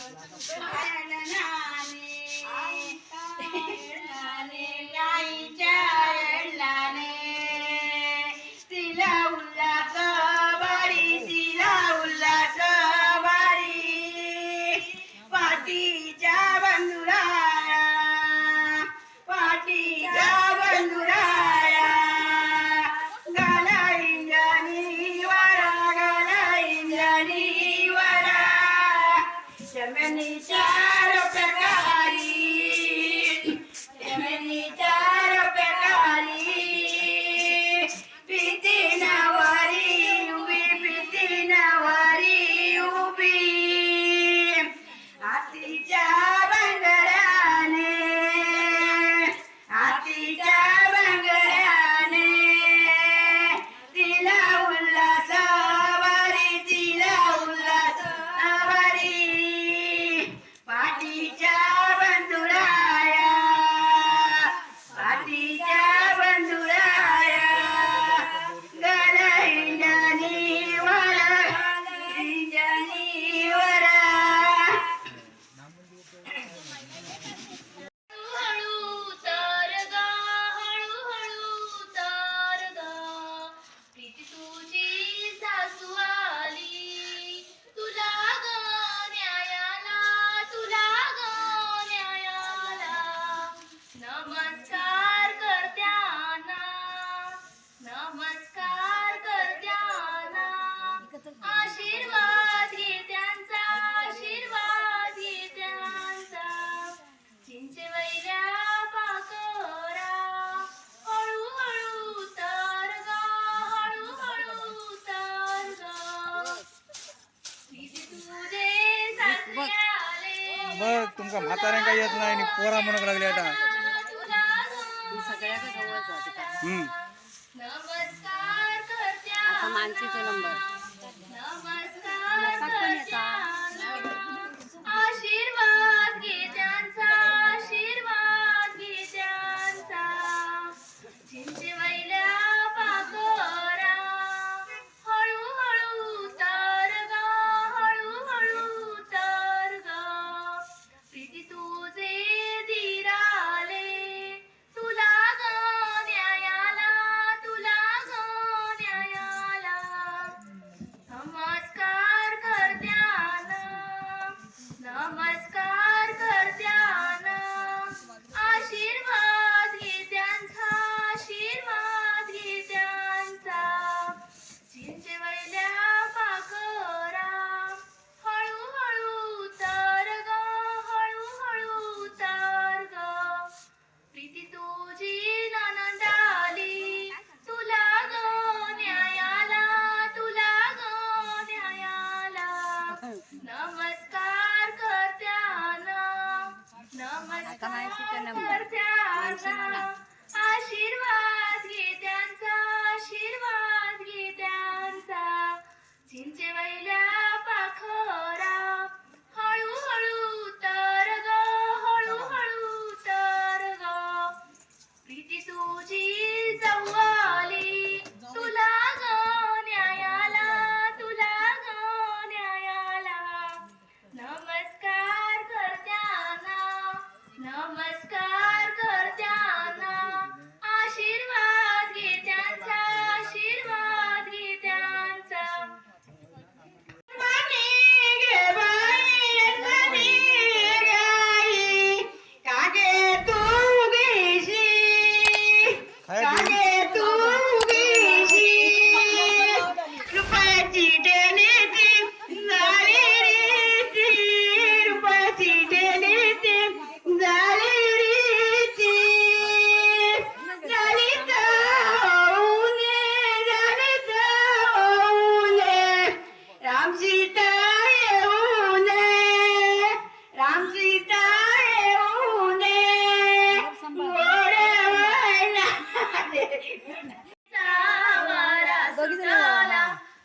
Ah, ah, ah, ah, बघ तुमच्या म्हाताऱ्यांका येत नाही आणि पोरा म्हणूक लागले आता. सगळ्याचा नंबर कमायची तर नंबर. माणसे म्हणा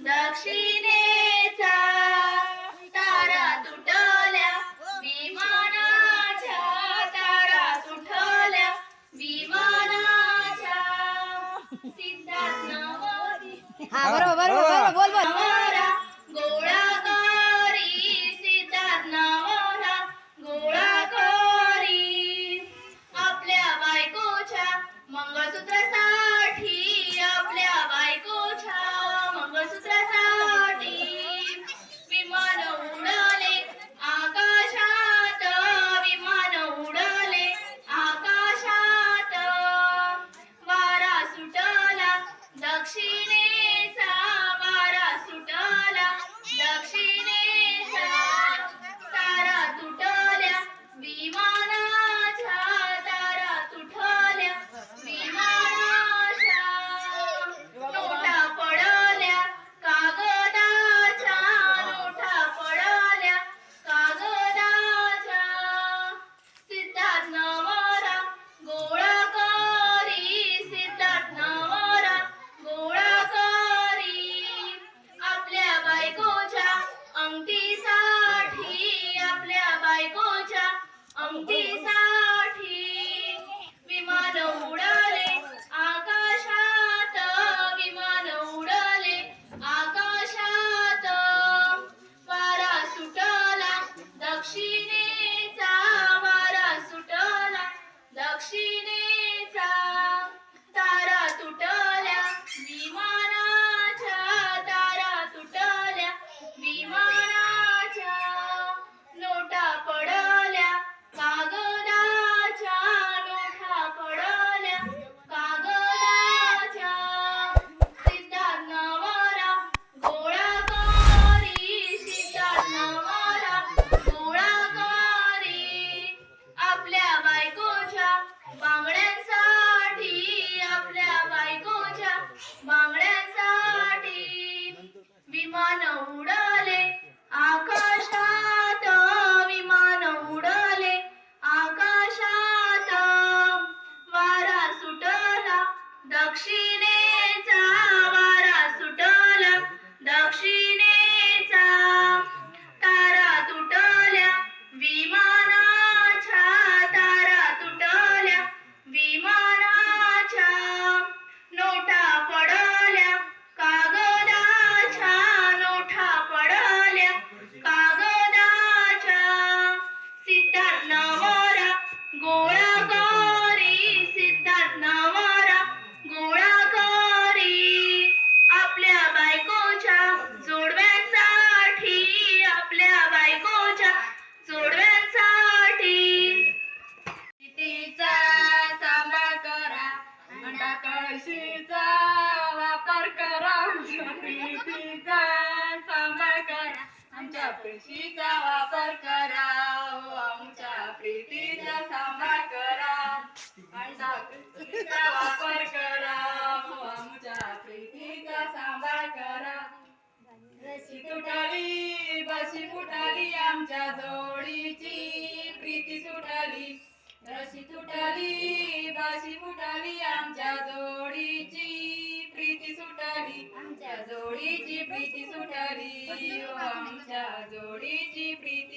दक्षिणे आमच्या प्रीतीचा वापर करा हो, आमच्या प्रीतीचा सांभाळ करा. अंडा कळशीचा वापर करा हो, आमच्या प्रीतीचा सांभाळ करा. रशी तुटली बशी फुटली आमच्या जोडीची प्रीती सुटली. रशी तुटली बाशी फुटली आमच्या जोडीची प्रीती सुटली. आमच्या जोडीची प्रीती सुटली. हो आमच्या जोडीची प्रीती